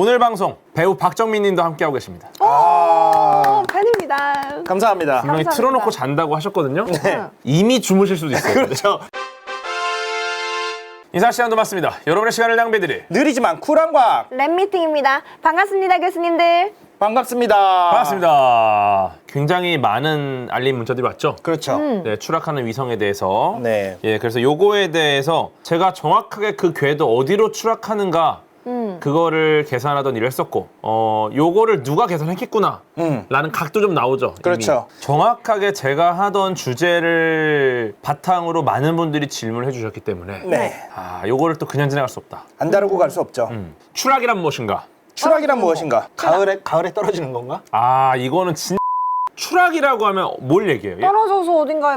오늘 방송 배우 박정민 님도 함께하고 계십니다. 아, 어, 팬입니다. 감사합니다. 분명히 감사합니다. 틀어놓고 잔다고 하셨거든요. 네. 이미 주무실 수도 있어요. 그렇죠. 인사 시간도 맞습니다. 여러분의 시간을 낭비드릴 느리지만 쿨한 과학 랩 미팅입니다. 반갑습니다, 교수님들. 반갑습니다. 반갑습니다. 굉장히 많은 알림 문자들이 왔죠. 그렇죠. 음. 네, 추락하는 위성에 대해서. 네. 예, 그래서 요거에 대해서 제가 정확하게 그 궤도 어디로 추락하는가 음. 그거를 계산하던 일을 했었고, 어, 요거를 누가 계산했겠구나. 음. 라는 각도 좀 나오죠. 이미. 그렇죠. 정확하게 제가 하던 주제를 바탕으로 많은 분들이 질문을 해주셨기 때문에 네. 아, 요거를 또 그냥 지나갈 수 없다. 안 다루고 갈 수 없죠. 음. 추락이란 무엇인가? 추락이란 무엇인가? 가을에 가을에 떨어지는 건가? 아, 이거는 진 추락이라고 하면 뭘 얘기해요? 떨어져서 어딘가에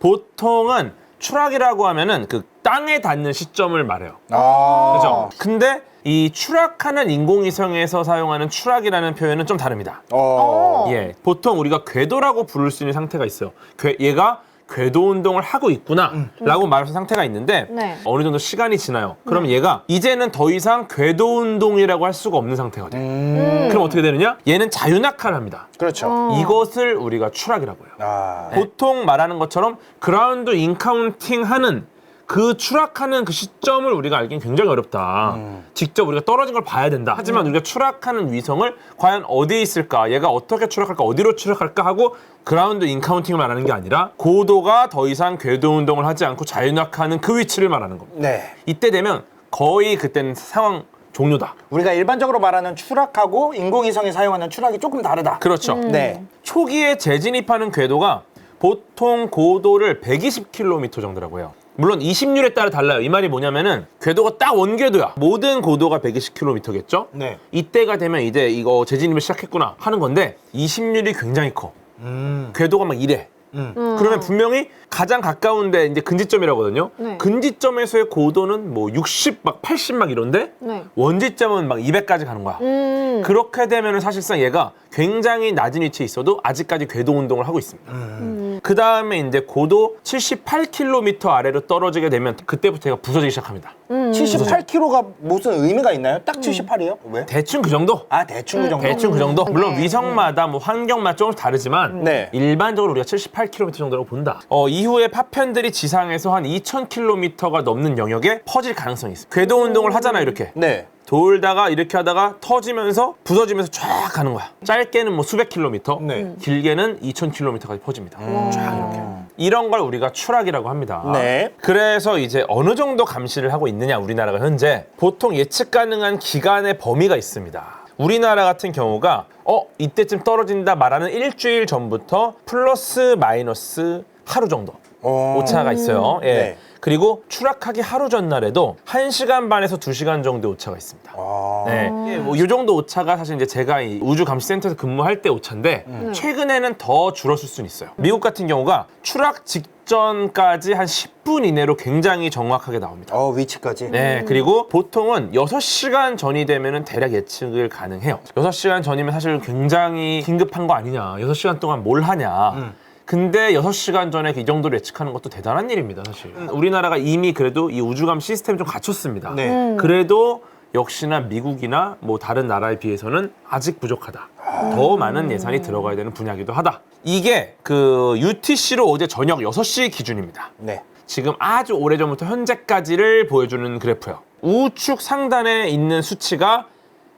보통은 추락이라고 하면은 그 땅에 닿는 시점을 말해요. 아. 그죠? 근데 이 추락하는 인공위성에서 사용하는 추락이라는 표현은 좀 다릅니다. 어. 예, 보통 우리가 궤도라고 부를 수 있는 상태가 있어요. 궤, 얘가 궤도 운동을 하고 있구나라고 말할 수 있는 상태가 있는데 네. 어느 정도 시간이 지나요. 그럼 얘가 이제는 더 이상 궤도 운동이라고 할 수가 없는 상태가 돼요. 음. 그럼 어떻게 되느냐? 얘는 자유낙하를 합니다. 그렇죠. 어. 이것을 우리가 추락이라고 해요. 아. 보통 말하는 것처럼 그라운드 인카운팅 하는 그 추락하는 그 시점을 우리가 알기는 굉장히 어렵다. 직접 우리가 떨어진 걸 봐야 된다. 하지만 우리가 추락하는 위성을 과연 어디에 있을까? 얘가 어떻게 추락할까? 어디로 추락할까? 하고 그라운드 인카운팅을 말하는 게 아니라 고도가 더 이상 궤도 운동을 하지 않고 자유낙하하는 그 위치를 말하는 겁니다. 네. 이때 되면 거의 그때는 상황 종료다. 우리가 일반적으로 말하는 추락하고 인공위성이 사용하는 추락이 조금 다르다. 그렇죠. 네. 초기에 재진입하는 궤도가 보통 고도를 120km 정도라고 해요. 물론 20률에 따라 달라요. 이 말이 뭐냐면은 궤도가 딱 원궤도야. 모든 고도가 120km겠죠? 네. 이때가 되면 이제 이거 재진입을 시작했구나 하는 건데 20률이 굉장히 커. 음. 궤도가 막 이래. 음. 그러면 분명히 가장 가까운데 이제 근지점이라거든요. 네. 근지점에서의 고도는 뭐 60, 막 80 막 이런데 네. 원지점은 막 200까지 가는 거야. 음. 그렇게 되면 사실상 얘가 굉장히 낮은 위치에 있어도 아직까지 궤도 운동을 하고 있습니다. 음. 그 다음에 이제 고도 78km 아래로 떨어지게 되면 그때부터 얘가 부서지기 시작합니다. 음. 78kg가 무슨 의미가 있나요? 딱 78이요? 왜? 대충 그 정도? 아 대충 그 정도. 대충 그 정도? 물론 네. 위성마다 뭐 환경마다 조금씩 다르지만 네. 일반적으로 우리가 78km 정도라고 본다. 어, 이후에 파편들이 지상에서 한 2000km가 넘는 영역에 퍼질 가능성이 있어요. 궤도 운동을 하잖아 이렇게. 네. 돌다가 이렇게 하다가 터지면서 부서지면서 쫙 가는 거야. 짧게는 뭐 수백 킬로미터, 네. 길게는 2천 킬로미터까지 퍼집니다. 쫙 이렇게. 이런 걸 우리가 추락이라고 합니다. 네. 그래서 이제 어느 정도 감시를 하고 있 느냐 우리나라가 현재 보통 예측 가능한 기간의 범위가 있습니다. 우리나라 같은 경우가 어 이때쯤 떨어진다 말하는 일주일 전부터 플러스 마이너스 하루 정도 어. 오차가 있어요. 예. 네. 그리고 추락하기 하루 전날에도 1시간 반에서 2시간 정도 오차가 있습니다. 아. 네. 예, 뭐이 정도 오차가 사실 이제 제가 이 우주 감시 센터에서 근무할 때 오차인데 최근에는 더 줄었을 수는 있어요. 미국 같은 경우가 추락 직전까지 한 10분 이내로 굉장히 정확하게 나옵니다. 어 위치까지. 네, 그리고 보통은 6시간 전이 되면은 대략 예측을 가능해요. 6시간 전이면 사실 굉장히 긴급한 거 아니냐. 6시간 동안 뭘 하냐. 근데 6시간 전에 이 정도로 예측하는 것도 대단한 일입니다, 사실. 우리나라가 이미 그래도 이 우주감 시스템 좀 갖췄습니다. 네. 음. 그래도 역시나 미국이나 뭐 다른 나라에 비해서는 아직 부족하다. 더 많은 예산이 들어가야 되는 분야기도 하다. 이게 그 UTC로 어제 저녁 6시 기준입니다. 네. 지금 아주 오래전부터 현재까지를 보여주는 그래프예요. 우측 상단에 있는 수치가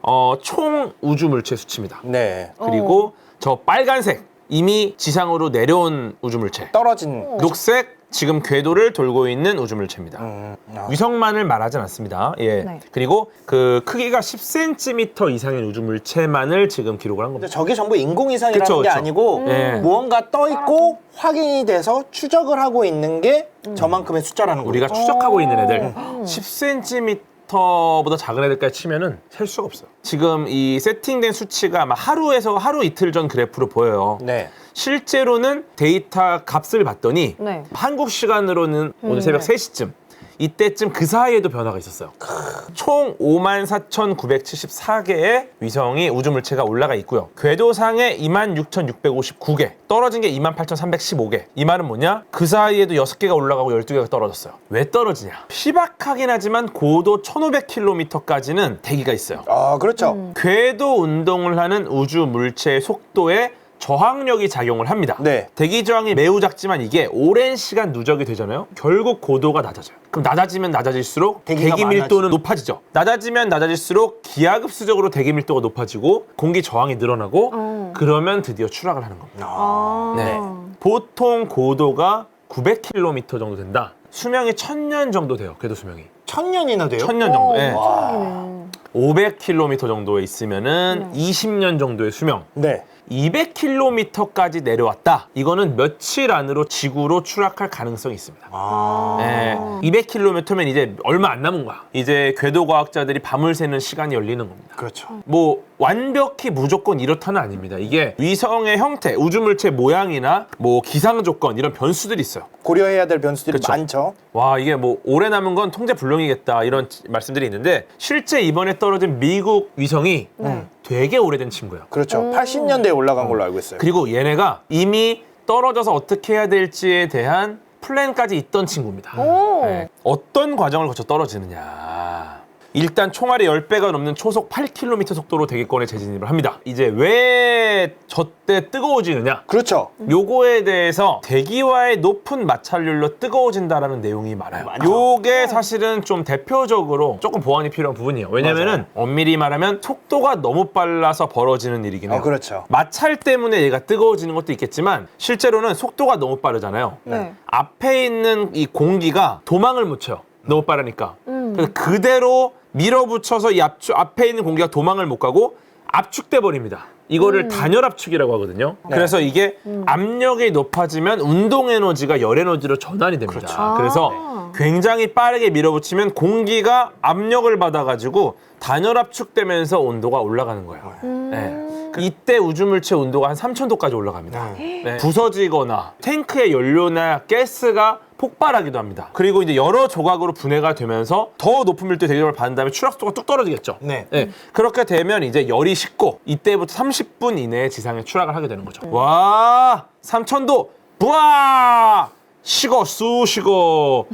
어, 총 우주 물체 수치입니다. 네. 그리고 저 빨간색 이미 지상으로 내려온 우주 물체. 떨어진. 녹색 지금 궤도를 돌고 있는 우주 물체입니다. 음. 아. 위성만을 말하진 않습니다. 예. 네. 그리고 그 크기가 10cm 이상의 우주 물체만을 지금 기록을 한 근데 겁니다. 저게 전부 인공위성이라는 그쵸, 게 그쵸. 아니고 네. 무언가 떠 있고 확인이 돼서 추적을 하고 있는 게 저만큼의 숫자라는 거죠. 우리가 추적하고 있는 애들 음. 10cm보다 작은 애들까지 치면은 셀 수가 없어요. 지금 이 세팅된 수치가 아마 하루에서 하루 이틀 전 그래프로 보여요. 네. 실제로는 데이터 값을 봤더니 네. 한국 시간으로는 오늘 음, 새벽 네. 3시쯤 이때쯤 그 사이에도 변화가 있었어요. 총 54,974개의 위성이 우주 물체가 올라가 있고요. 궤도상에 26,659개, 떨어진 게 28,315개. 이 말은 뭐냐? 그 사이에도 6개가 올라가고 12개가 떨어졌어요. 왜 떨어지냐? 희박하긴 하지만 고도 1,500km까지는 대기가 있어요. 아, 그렇죠. 궤도 운동을 하는 우주 물체의 속도에 저항력이 작용을 합니다. 네. 대기 저항이 매우 작지만 이게 오랜 시간 누적이 되잖아요. 결국 고도가 낮아져요. 그럼 낮아지면 낮아질수록 대기가 대기 밀도는 높아지죠. 낮아지면 낮아질수록 기하급수적으로 대기 밀도가 높아지고 공기 저항이 늘어나고 어. 그러면 드디어 추락을 하는 겁니다. 아. 네. 보통 고도가 900km 정도 된다. 수명이 1000년 정도 돼요. 궤도 수명이. 천 년이나 돼요? 1000년 정도. 예. 와. 500km 정도에 있으면은 20년 정도의 수명. 네. 200km까지 내려왔다. 이거는 며칠 안으로 지구로 추락할 가능성이 있습니다. 아. 예, 200km면 이제 얼마 안 남은 거야. 이제 궤도 과학자들이 밤을 새는 시간이 열리는 겁니다. 그렇죠. 뭐 완벽히 무조건 이렇다는 아닙니다. 이게 위성의 형태, 우주 물체 모양이나 뭐 기상 조건 이런 변수들이 있어요. 고려해야 될 변수들이 그쵸. 많죠. 와 이게 뭐 오래 남은 건 통제 불능이겠다 이런 지- 말씀들이 있는데 실제 이번에 떨어진 미국 위성이 네. 되게 오래된 친구예요. 그렇죠. 80년대에 올라간 걸로 알고 있어요. 그리고 얘네가 이미 떨어져서 어떻게 해야 될지에 대한 플랜까지 있던 친구입니다. 오. 네. 어떤 과정을 거쳐 떨어지느냐. 일단 총알이 10배가 넘는 초속 8km 속도로 대기권에 재진입을 합니다. 이제 왜 저때 뜨거워지느냐? 그렇죠. 요거에 대해서 대기와의 높은 마찰률로 뜨거워진다라는 내용이 많아요. 많죠. 요게 사실은 좀 대표적으로 조금 보완이 필요한 부분이에요. 왜냐면은 엄밀히 말하면 속도가 너무 빨라서 벌어지는 일이긴 해요. 어, 그렇죠. 마찰 때문에 얘가 뜨거워지는 것도 있겠지만 실제로는 속도가 너무 빠르잖아요. 네. 앞에 있는 이 공기가 도망을 못 쳐요. 너무 빠르니까. 음. 그래서 그대로 밀어붙여서 이 앞, 앞에 있는 공기가 도망을 못 가고 압축돼 버립니다. 이거를 음. 단열 압축이라고 하거든요. 네. 그래서 이게 압력이 높아지면 운동 에너지가 열 에너지로 전환이 됩니다. 그렇죠. 그래서 아. 굉장히 빠르게 밀어붙이면 공기가 압력을 받아가지고 단열 압축되면서 온도가 올라가는 거예요. 음. 네. 그 이때 우주물체 온도가 한 3,000도까지 올라갑니다. 네. 네. 부서지거나 탱크의 연료나 가스가 폭발하기도 합니다. 그리고 이제 여러 조각으로 분해가 되면서 더 높은 밀도 대기를 받은 다음에 추락 속도가 뚝 떨어지겠죠. 네. 네. 그렇게 되면 이제 열이 식고 이때부터 30분 이내에 지상에 추락을 하게 되는 거죠. 와, 3,000도, 부아, 식어, 쑤 식어,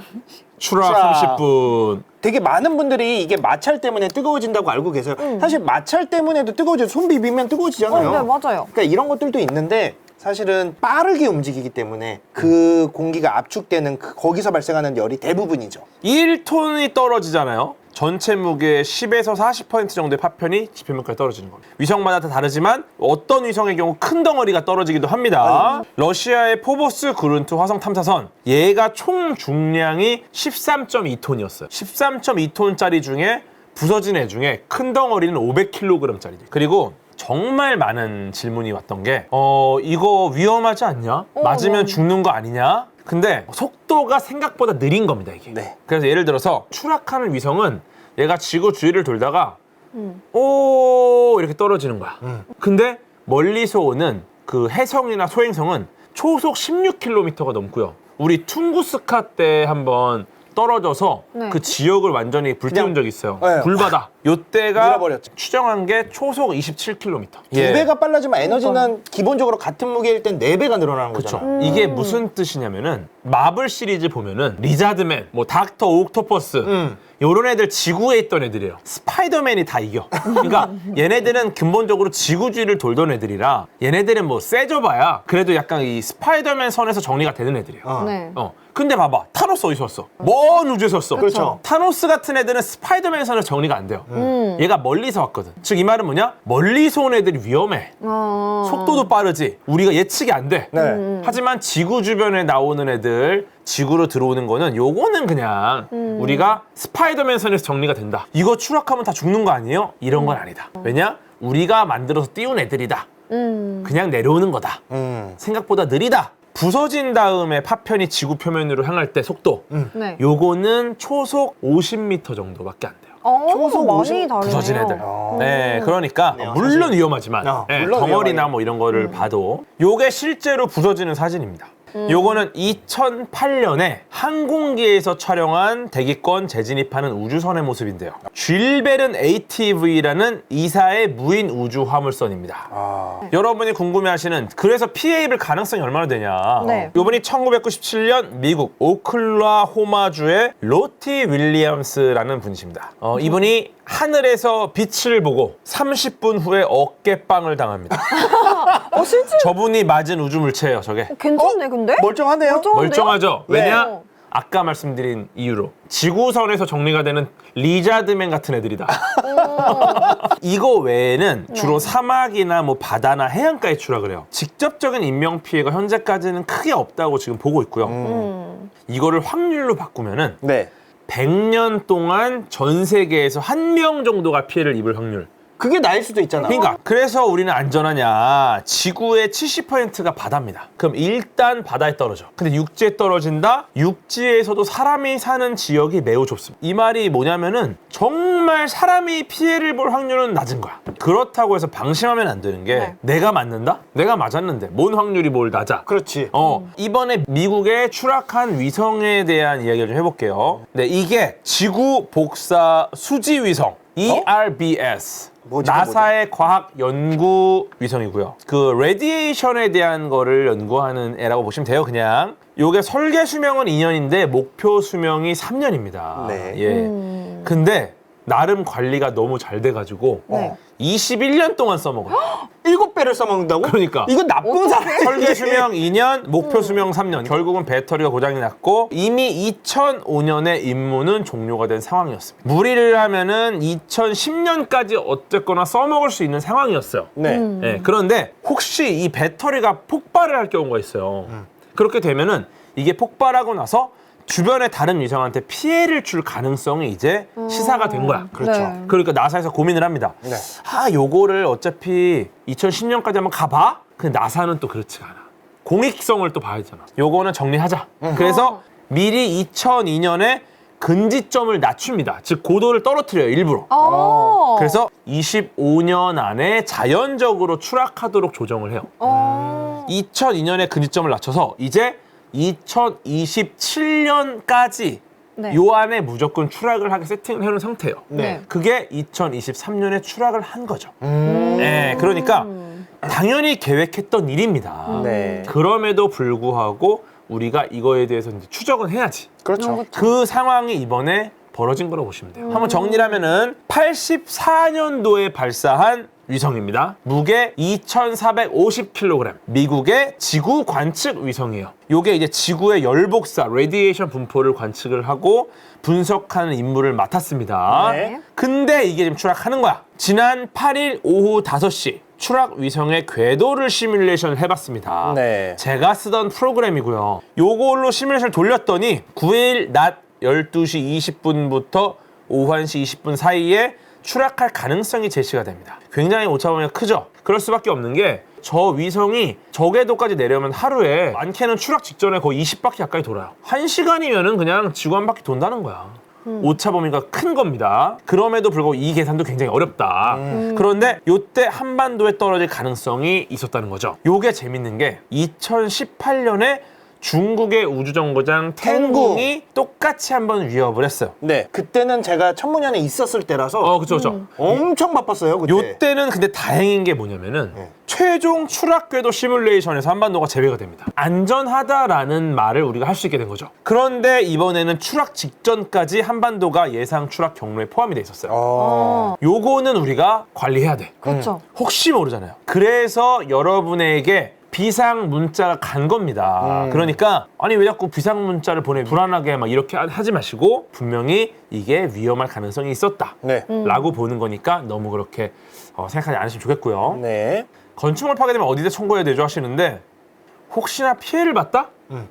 추락 추락. 30분. 되게 많은 분들이 이게 마찰 때문에 뜨거워진다고 알고 계세요. 사실 마찰 때문에도 뜨거워져. 손 비비면 어, 뜨거워지잖아요. 네, 맞아요. 그러니까 이런 것들도 있는데 사실은 빠르게 움직이기 때문에 그 공기가 압축되는 그 거기서 발생하는 열이 대부분이죠. 1톤이 떨어지잖아요. 전체 무게의 10에서 40% 정도의 파편이 지표면까지 떨어지는 겁니다. 위성마다 다 다르지만 어떤 위성의 경우 큰 덩어리가 떨어지기도 합니다. 러시아의 포보스 그룬트 화성 탐사선 얘가 총 중량이 13.2톤이었어요. 13.2톤짜리 중에 부서진 애 중에 큰 덩어리는 500kg짜리. 그리고 정말 많은 질문이 왔던 게, 어, 이거 위험하지 않냐? 어, 맞으면 뭐. 죽는 거 아니냐? 근데 속도가 생각보다 느린 겁니다, 이게. 네. 그래서 예를 들어서 추락하는 위성은 얘가 지구 주위를 돌다가 음. 오 이렇게 떨어지는 거야. 음. 근데 멀리서 오는 그 해성이나 소행성은 초속 16km가 넘고요. 우리 퉁구스카 때 한번 떨어져서 네. 그 지역을 완전히 불태운 적이 있어요. 네. 불바다. 요때가 밀어버렸죠. 추정한 게 초속 27km. 두 배가 빨라지면 에너지는 기본적으로 같은 무게일 땐 네 배가 늘어나는 그렇죠. 거잖아요. 이게 무슨 뜻이냐면은 마블 시리즈 보면은 리자드맨, 뭐 닥터 옥토퍼스 음. 요런 애들 지구에 있던 애들이에요. 스파이더맨이 다 이겨. 그러니까 얘네들은 근본적으로 지구주위를 돌던 애들이라 얘네들은 뭐 세져봐야 그래도 약간 이 스파이더맨 선에서 정리가 되는 애들이에요. 어. 네. 어. 근데 봐봐. 타노스 어디서 왔어? 먼 우주에서 왔어. 그렇죠. 타노스 같은 애들은 스파이더맨 선에서 정리가 안 돼요. 음. 얘가 멀리서 왔거든. 즉 이 말은 뭐냐? 멀리서 온 애들이 위험해. 어. 속도도 빠르지. 우리가 예측이 안 돼. 네. 하지만 지구 주변에 나오는 애들, 지구로 들어오는 거는 요거는 그냥 우리가 스파이더맨 선에서 정리가 된다. 이거 추락하면 다 죽는 거 아니에요? 이런 건 아니다. 왜냐? 우리가 만들어서 띄운 애들이다. 음. 그냥 내려오는 거다. 음. 생각보다 느리다. 부서진 다음에 파편이 지구 표면으로 향할 때 속도. 네. 요거는 초속 50m 정도밖에 안 돼요. 어, 초속 많이 50 다르네요. 부서진 애들. 어. 네, 그러니까 네, 물론 사실- 위험하지만 어, 네, 물론 덩어리나 위험하네요. 뭐 이런 거를 봐도 요게 실제로 부서지는 사진입니다. 요거는 2008년에 항공기에서 촬영한 대기권 재진입하는 우주선의 모습인데요. 쥘베른 ATV라는 이사의 무인 우주 화물선입니다. 아. 여러분이 궁금해하시는 그래서 피해 입을 가능성이 얼마나 되냐? 네. 이분이 1997년 미국 오클라호마주의 로티 윌리엄스라는 분이십니다. 어, 이분이 하늘에서 빛을 보고 30분 후에 어깨빵을 당합니다. 어, 실제 저분이 맞은 우주 물체예요, 저게. 괜찮네, 근데? 멀쩡하네요. 멀쩡한데요? 멀쩡하죠? 네. 왜냐? 아까 말씀드린 이유로 지구선에서 정리가 되는 리자드맨 같은 애들이다. 이거 외에는 주로 사막이나 뭐 바다나 해안가에 추락을 해요. 직접적인 인명 피해가 현재까지는 크게 없다고 지금 보고 있고요. 음. 이거를 확률로 바꾸면은 네. 100년 동안 전 세계에서 한 명 정도가 피해를 입을 확률. 그게 나일 수도 있잖아. 그러니까 그래서 우리는 안전하냐? 지구의 70%가 바다입니다. 그럼 일단 바다에 떨어져. 근데 육지에 떨어진다? 육지에서도 사람이 사는 지역이 매우 좁습니다. 이 말이 뭐냐면은 정말 사람이 피해를 볼 확률은 낮은 거야. 그렇다고 해서 방심하면 안 되는 게 네. 내가 맞는다? 내가 맞았는데 뭔 확률이 뭘 낮아? 그렇지. 어, 이번에 미국에 추락한 위성에 대한 이야기를 좀 해볼게요. 네, 이게 지구 복사 수지 위성. ERBS. 뭐지, 나사의 과학 연구 위성이고요. 그 레디에이션에 대한 거를 연구하는 애라고 보시면 돼요, 그냥. 요게 설계 수명은 2년인데 목표 수명이 3년입니다. 네. 예. 음. 근데 나름 관리가 너무 잘 돼가지고 네. 21년 동안 써먹어요. 일곱 배를 써먹는다고? 그러니까. 이건 나쁜 사람. 설계 수명 2년, 목표 수명 3년. 결국은 배터리가 고장이 났고 이미 2005년에 임무는 종료가 된 상황이었습니다. 무리를 하면은 2010년까지 어쨌거나 써먹을 수 있는 상황이었어요. 네. 음. 예, 그런데 혹시 이 배터리가 폭발을 할 경우가 있어요. 그렇게 되면은 이게 폭발하고 나서 주변의 다른 위성한테 피해를 줄 가능성이 이제 시사가 된 거야. 그렇죠. 네. 그러니까 나사에서 고민을 합니다. 네. 아, 요거를 어차피 2010년까지 한번 가봐? 근데 나사는 또 그렇지가 않아. 공익성을 또 봐야 되잖아. 요거는 정리하자. 그래서 미리 2002년에 근지점을 낮춥니다. 즉, 고도를 떨어뜨려요, 일부러. 어. 그래서 25년 안에 자연적으로 추락하도록 조정을 해요. 어. 2002년에 근지점을 낮춰서 이제 2027년까지 네. 요 안에 무조건 추락을 하게 세팅을 해놓은 상태예요. 네. 그게 2023년에 추락을 한 거죠. 음. 네, 그러니까 당연히 계획했던 일입니다. 네. 그럼에도 불구하고 우리가 이거에 대해서 이제 추적은 해야지. 그렇죠. 그 상황이 이번에 벌어진 거라고 보시면 돼요. 한번 정리를 하면은 84년도에 발사한 위성입니다. 무게 2,450kg. 미국의 지구 관측 위성이에요. 요게 이제 지구의 열복사, 레디에이션 분포를 관측을 하고 분석하는 임무를 맡았습니다. 네. 근데 이게 지금 추락하는 거야. 지난 8일 오후 5시 추락 위성의 궤도를 시뮬레이션을 해봤습니다. 네. 제가 쓰던 프로그램이고요. 요걸로 시뮬레이션을 돌렸더니 9일 낮 12시 20분부터 오후 1시 20분 사이에 추락할 가능성이 제시가 됩니다. 굉장히 오차범위가 크죠? 그럴 수밖에 없는 게 저 위성이 저궤도까지 내려오면 하루에 많게는 추락 직전에 거의 20바퀴 가까이 돌아요. 한 시간이면은 그냥 지구 한 바퀴 돈다는 거야. 오차 범위가 큰 겁니다. 그럼에도 불구하고 이 계산도 굉장히 어렵다. 그런데 요때 한반도에 떨어질 가능성이 있었다는 거죠. 요게 재밌는 게 2018년에 중국의 우주정거장 탱구. 탱궁이 똑같이 한번 위협을 했어요. 네. 그때는 제가 천문연에 있었을 때라서 어, 그쵸, 그쵸. 엄청 바빴어요. 그때. 요때는 근데 다행인 게 뭐냐면은 네. 최종 추락궤도 시뮬레이션에서 한반도가 제외가 됩니다. 안전하다라는 말을 우리가 할 수 있게 된 거죠. 그런데 이번에는 추락 직전까지 한반도가 예상 추락 경로에 포함이 돼 있었어요. 어. 요거는 우리가 관리해야 돼. 그렇죠. 혹시 모르잖아요. 그래서 여러분에게 비상 문자가 간 겁니다. 음. 그러니까 아니 왜 자꾸 비상 문자를 보내 불안하게 막 이렇게 하- 하지 마시고 분명히 이게 위험할 가능성이 있었다. 네. 라고 보는 거니까 너무 그렇게 어, 생각하지 않으시면 좋겠고요. 네. 건축물 파괴되면 어디다 청구해야 되죠 하시는데 혹시나 피해를 봤다? 음.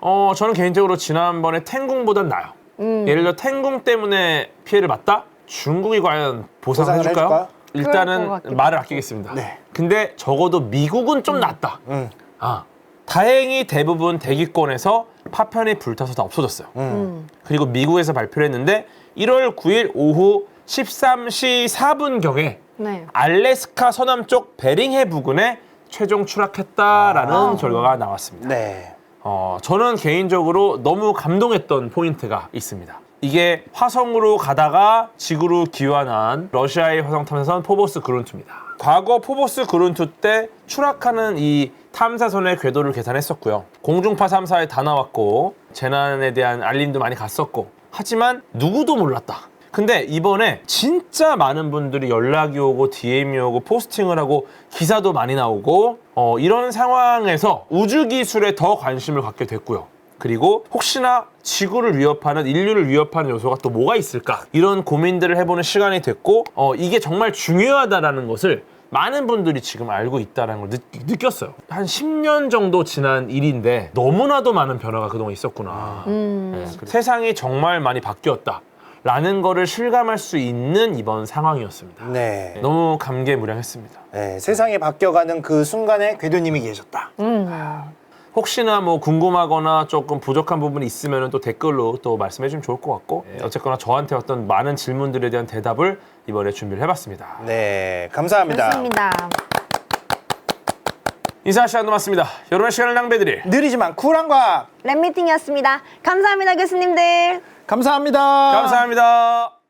어 저는 개인적으로 지난번에 탱궁보단 나아요. 음. 예를 들어 탱궁 때문에 피해를 봤다? 중국이 과연 보상을 보상을 해줄까요? 해줄까? 그럴 것 일단은 같기도 말을 아끼겠습니다. 네. 근데 적어도 미국은 좀 낫다. 음. 아 다행히 대부분 대기권에서 파편이 불타서 다 없어졌어요. 음. 음. 그리고 미국에서 발표를 했는데 1월 9일 오후 13시 4분 경에 네. 알래스카 서남쪽 베링해 부근에 최종 추락했다라는 아. 결과가 나왔습니다. 네. 어, 저는 개인적으로 너무 감동했던 포인트가 있습니다. 이게 화성으로 가다가 지구로 귀환한 러시아의 화성 탐사선 포보스 그룬트입니다. 과거 포보스 그룬트 때 추락하는 이 탐사선의 궤도를 계산했었고요. 공중파 3사에 다 나왔고 재난에 대한 알림도 많이 갔었고 하지만 누구도 몰랐다. 근데 이번에 진짜 많은 분들이 연락이 오고 DM이 오고 포스팅을 하고 기사도 많이 나오고 어, 이런 상황에서 우주 기술에 더 관심을 갖게 됐고요. 그리고 혹시나 지구를 위협하는 인류를 위협하는 요소가 또 뭐가 있을까 이런 고민들을 해보는 시간이 됐고 어, 이게 정말 중요하다라는 것을 많은 분들이 지금 알고 있다는 걸 느, 느꼈어요. 한 10년 정도 지난 일인데 너무나도 많은 변화가 그동안 있었구나. 음. 네, 세상이 정말 많이 바뀌었다. 라는 거를 실감할 수 있는 이번 상황이었습니다. 네. 너무 감개무량했습니다. 네, 세상이 바뀌어가는 그 순간에 궤도님이 계셨다. 음. 혹시나 뭐 궁금하거나 조금 부족한 부분이 있으면 또 댓글로 또 말씀해 주면 좋을 것 같고 예, 어쨌거나 저한테 어떤 많은 질문들에 대한 대답을 이번에 준비를 해봤습니다. 네, 감사합니다. 좋습니다. 인사 시간도 맞습니다. 여러분의 시간을 낭비해드릴 느리지만 쿨한 과학 랩미팅이었습니다. 감사합니다, 교수님들. 감사합니다. 감사합니다.